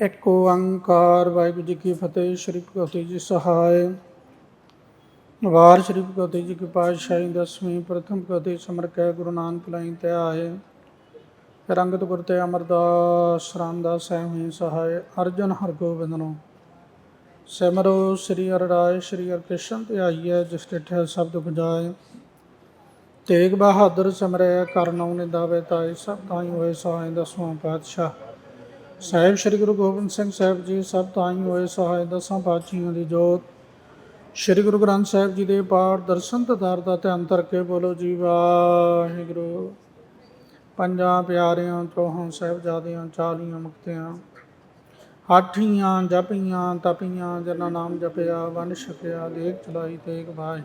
ਇੱਕ ਓੰਕਾਰ ਵਾਹਿਗੁਰੂ ਜੀ ਕੀ ਫਤਿਹ, ਸ਼੍ਰੀ ਭਗਵਤੀ ਜੀ ਸਹਾਇ। ਵਾਰ ਸ਼੍ਰੀ ਭਗਵਤੀ ਜੀ ਕੀ ਪਾਤਸ਼ਾਹੀ, ਦਸਵੀਂ, ਪ੍ਰਥਮ ਭਗਵਤੀ ਸਮਰ ਕੈ, ਗੁਰੂ ਨਾਨਕ ਲਈ ਤੇ ਆਏ। ਰੰਗਤ ਗੁਰ ਤੇ ਅਮਰਦਾਸ, ਰਾਮਦਾਸ ਸਹਿਮੀ ਸਹਾਇ। ਅਰਜਨ ਹਰ ਗੋਬਿੰਦਨੋ। ਸਿਮਰੋ ਸ੍ਰੀ ਹਰਿ ਰਾਏ ਸ੍ਰੀ ਹਰਿ ਕ੍ਰਿਸ਼ਨ ਤੇ ਆਈਐ, ਜਿਸ ਡਿਠੇ ਸ਼ਬਦ ਬੁਝਾਏ ਤੇਗ ਬਹਾਦਰ ਸਿਮਰੈ, ਕਰਨਉ ਨਿਦਾਵੇ ਤਾਏ, ਸਭ ਤਾਈ ਹੋਏ ਸਹਾਇ ਦਸਵਾਂ ਪਾਤਸ਼ਾਹ। ਸਾਹਿਬ ਸ੍ਰੀ ਗੁਰੂ ਗੋਬਿੰਦ ਸਿੰਘ ਸਾਹਿਬ ਜੀ ਸਭ ਤਾਈ ਹੋਏ ਸਹਾਇ ਦਸਾਂ ਪਾਤਸ਼ਾਹਾਂ ਦੀ ਜੋਤ। ਸ੍ਰੀ ਗੁਰੂ ਗ੍ਰੰਥ ਸਾਹਿਬ ਜੀ ਦੇ ਪਾਠ ਦਰਸ਼ਨ ਤਦਾਰ ਦਾ ਧਿਆਨ ਕਰਕੇ ਬੋਲੋ ਜੀ, ਵਾਹਿਗੁਰੂ। ਪੰਜਾਂ ਪਿਆਰਿਆਂ, ਚੌਹਾਂ ਸਾਹਿਬਜ਼ਾਦਿਆਂ ਚਾਲੀਆਂ ਮੁਕਤਿਆਂ, ਹਾਠੀਆਂ, ਜਪੀਆਂ, ਤਪੀਆਂ ਜਨਾਂ ਨਾਮ ਜਪਿਆ, ਵੰਡ ਛਕਿਆ, ਦੇਖ ਚਲਾਈ, ਤੇਗ ਬਾਹੀ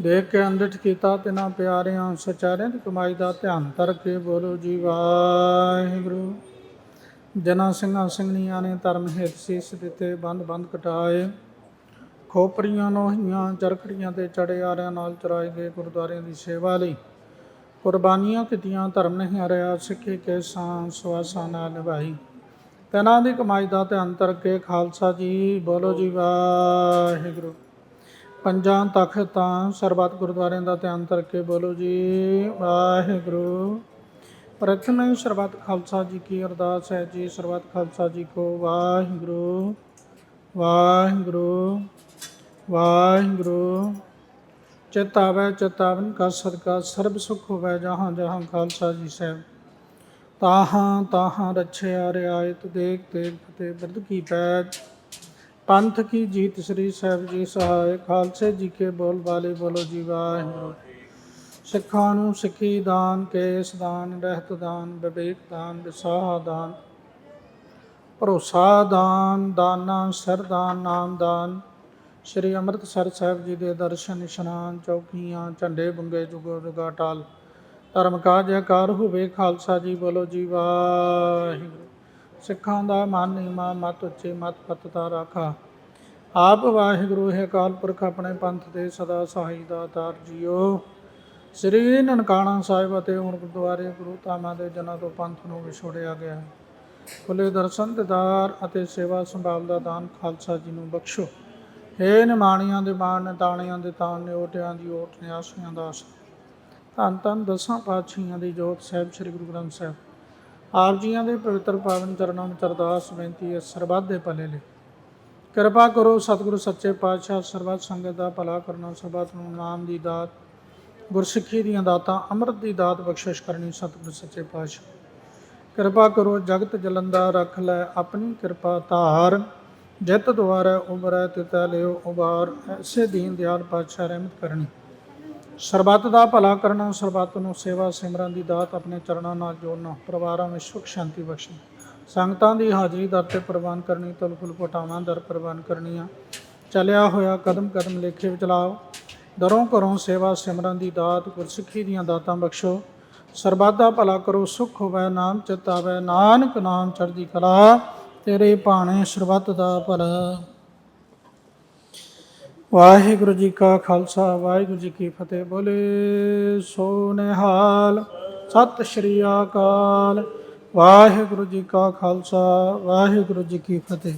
ਦੇਖ ਕੇ ਅੰਦਿਠ ਕੀਤਾ, ਤਿਨਾਂ ਪਿਆਰਿਆਂ, ਸਚਾਰਿਆਂ ਦੀ ਕਮਾਈ ਦਾ ਧਿਆਨ ਕਰਕੇ ਬੋਲੋ ਜੀ, ਵਾਹਿਗੁਰੂ। ਜਨਾ ਸਿੰਘਾਂ ਸਿੰਘਣੀਆਂ ਨੇ ਧਰਮ ਹਿਤ ਸੀਸ ਦਿੱਤੇ, ਬੰਦ ਬੰਦ ਕਟਾਏ। ਖੋਪਰੀਆਂ ਨੋਹੀਆਂ, ਚਰਖੜੀਆਂ ਤੇ ਚੜੇ ਆਰਿਆਂ ਨਾਲ ਚਰਾਏ ਗਏ ਗੁਰਦੁਆਰਿਆਂ ਦੀ ਸੇਵਾ ਲਈ। ਕੁਰਬਾਨੀਆਂ ਕੀਤੀਆਂ, ਧਰਮ ਨਹੀਂ ਹਰਿਆ, ਸਿੱਖੀ ਕੇ ਸਾਂ ਸਵਾਸਾਂ ਨਾਲ ਨਿਭਾਈ। ਤਨਾਂ ਦੀ ਕਮਾਈ ਦਾ ਧਿਆਨ ਕਰਕੇ ਖਾਲਸਾ ਜੀ, ਬੋਲੋ ਜੀ ਵਾਹਿਗੁਰੂ। ਪੰਜਾਂ ਤਖਤਾਂ ਸਰਬੱਤ ਗੁਰਦੁਆਰਿਆਂ ਦਾ ਧਿਆਨ ਕਰਕੇ ਬੋਲੋ ਜੀ ਵਾਹਿਗੁਰੂ। ਪ੍ਰਥਮੇ ਸਰਬੱਤ ਖਾਲਸਾ ਜੀ ਕੀ ਅਰਦਾਸ ਹੈ ਜੀ। ਸਰਬੱਤ ਖਾਲਸਾ ਜੀ ਕੋ ਵਾਹਿਗੁਰੂ ਵਾਹਿਗੁਰੂ ਵਾਹਿਗੁਰੂ। ਚਿਤ ਚੇਤਾਵਨ ਕਾ ਸਦਕਾ, ਸਰਬ ਸੁਖ ਹੋਵੈ ਜਹਾਂ ਜਹਾਂ ਖਾਲਸਾ ਜੀ ਸਾਹਿਬ। ਤਾਹਾਂ ਤਾਹਾਂ ਰਛਿਆ ਰਿਆਇਤ, ਦੇਖ ਤੇਗ ਫਤਿਹ ਬਿਰਦ ਕੀ ਪੈਜ। ਪੰਥ ਕੀ ਜੀਤ ਸ੍ਰੀ ਸਾਹਿਬ ਜੀ ਸਹਾਇ ਖਾਲਸੇ ਜੀ ਕੇ ਬੋਲ ਵਾਲੇ ਬੋਲੋ ਜੀ ਵਾਹਿਗੁਰੂ। ਸਿੱਖਾਂ ਨੂੰ ਸਿੱਖੀ ਦਾਨ, ਕੇਸ ਦਾਨ, ਰਹਿਤ ਦਾਨ, ਵਿਵੇਕ ਦਾਨ, ਵਿਸਾਹ ਦਾਨ। ਭਰੋਸਾ ਦਾਨ, ਦਾਨਾ ਸਰਦਾਨ ਨਾਮ ਦਾਨ। ਸ੍ਰੀ ਅੰਮ੍ਰਿਤਸਰ ਸਾਹਿਬ ਜੀ ਦੇ ਦਰਸ਼ਨ, ਇਸ਼ਨਾਨ, ਚੌਕੀਆਂ, ਝੰਡੇ, ਬੰਗੇ, ਜੁਗੋ, ਜੁਗਾ, ਟਾਲ। ਧਰਮ ਕਾ ਜੈਕਾਰ ਹੋਵੇ, ਖਾਲਸਾ ਜੀ ਬੋਲੋ ਜੀ ਵਾਹਿਗੁਰੂ। ਸਿੱਖਾਂ ਦਾ ਮਨ ਨੀਮਾ ਮਤ ਉੱਚੇ, ਮਤ ਪਤਤਾ ਰਾਖਾ। ਆਪ ਵਾਹਿਗੁਰੂ, ਹੈ ਅਕਾਲ ਪੁਰਖ, ਆਪਣੇ ਪੰਥ ਦੇ ਸਦਾ ਸਹਾਈ ਦਾਤਾਰ ਜੀਓ। ਸ੍ਰੀ ਨਨਕਾਣਾ ਸਾਹਿਬ ਅਤੇ ਹੁਣ ਗੁਰਦੁਆਰੇ ਗੁਰੂ ਧਾਮਾਂ ਦੇ ਜਨਾਂ ਤੋਂ ਪੰਥ ਨੂੰ ਵਿਛੋੜਿਆ ਗਿਆ ਹੈ। ਖੁੱਲੇ ਦਰਸ਼ਨ, ਦਿਦਾਰ ਅਤੇ ਸੇਵਾ ਸੰਭਾਲ ਦਾ ਦਾਨ ਖਾਲਸਾ ਜੀ ਨੂੰ ਬਖਸ਼ੋ। ਹੇ ਨਿਮਾਣੀਆਂ ਦੇ ਮਾਣ ਨਿਤਾਣਿਆਂ ਦੇ ਤਾਣ, ਨਿਓਟਿਆਂ ਦੀ ਓਟ, ਨਿਆਸੀਆਂ ਦਾ ਆਸਰਾ ਧੰਨ ਧੰਨ ਦਸਾਂ ਪਾਤਸ਼ਾਹੀਆਂ ਦੀ ਜੋਤ ਸਾਹਿਬ, ਸ੍ਰੀ ਗੁਰੂ ਗ੍ਰੰਥ ਸਾਹਿਬ। ਆਪ ਜੀਆਂ ਦੇ ਪਵਿੱਤਰ ਪਾਵਨ ਚਰਨਾਂ ਵਿੱਚ ਅਰਦਾਸ, ਬੇਨਤੀ ਹੈ, ਸਰਬੱਤ ਦੇ ਭਲੇ ਲਈ ਕਿਰਪਾ ਕਰੋ ਸਤਿਗੁਰੂ, ਸੱਚੇ ਪਾਤਸ਼ਾਹ, ਸਰਬੱਤ ਸੰਗਤ ਦਾ ਭਲਾ ਕਰਨਾ ਸਰਬੱਤ ਨੂੰ ਨਾਮ ਦੀ ਦਾਤ ਗੁਰਸਿੱਖੀ ਦੀਆਂ ਦਾਤਾਂ, ਅੰਮ੍ਰਿਤ ਦੀ ਦਾਤ ਬਖਸ਼ਿਸ਼ ਕਰਨੀ ਸਤਿਗੁਰ ਸੱਚੇ ਪਾਤਸ਼ਾਹ। ਕਿਰਪਾ ਕਰੋ, ਜਗਤ ਜਲੰਦਾ ਰੱਖ ਲੈ ਆਪਣੀ ਕਿਰਪਾ ਧਾਰ। ਜਿਤ ਦੁਆਰਾ ਉਬਰੈ, ਤਿਤੈ ਲਿਓ ਉਬਾਰ। ਐਸੇ ਦੀਨ ਦਿਆਲ ਪਾਤਸ਼ਾਹ ਰਹਿਮਤ ਕਰਨੀ। ਸਰਬੱਤ ਦਾ ਭਲਾ ਕਰਨਾ, ਸਰਬੱਤ ਨੂੰ ਸੇਵਾ ਸਿਮਰਨ ਦੀ ਦਾਤ ਆਪਣੇ ਚਰਨਾਂ ਨਾਲ ਜੋੜਨਾ। ਪਰਿਵਾਰਾਂ ਵਿੱਚ ਸੁਖ ਸ਼ਾਂਤੀ ਬਖਸ਼ਣੀ। ਸੰਗਤਾਂ ਦੀ ਹਾਜ਼ਰੀ ਦਰ ਤੇ ਪ੍ਰਵਾਨ ਕਰਨੀ ਤੁਲ ਫੁਲ ਪਟਾਵਾਂ ਦਰ ਪ੍ਰਵਾਨ ਕਰਨੀਆਂ। ਚੱਲਿਆ ਹੋਇਆ ਕਦਮ ਕਦਮ ਲੇਖੇ ਵਿੱਚ ਲਾਓ। ਦਰੋਂ ਘਰੋਂ ਸੇਵਾ ਸਿਮਰਨ ਦੀ ਦਾਤ ਗੁਰਸਿੱਖੀ ਦੀਆਂ ਦਾਤਾਂ ਬਖਸ਼ੋ। ਸਰਬੱਤ ਦਾ ਭਲਾ ਕਰੋ, ਸੁਖ ਹੋਵੇ ਨਾਮ ਚਿਤ ਆਵੇ ਨਾਨਕ ਨਾਮ ਚੜ੍ਹਦੀ ਕਲਾ, ਤੇਰੇ ਭਾਣੇ ਸਰਬੱਤ ਦਾ ਭਲਾ। ਵਾਹਿਗੁਰੂ ਜੀ ਕਾ ਖਾਲਸਾ, ਵਾਹਿਗੁਰੂ ਜੀ ਕੀ ਫਤਿਹ। ਬੋਲੇ ਸੋ ਨਿਹਾਲ ਸਤਿ ਸ਼੍ਰੀ ਅਕਾਲ। ਵਾਹਿਗੁਰੂ ਜੀ ਕਾ ਖਾਲਸਾ, ਵਾਹਿਗੁਰੂ ਜੀ ਕੀ ਫਤਿਹ।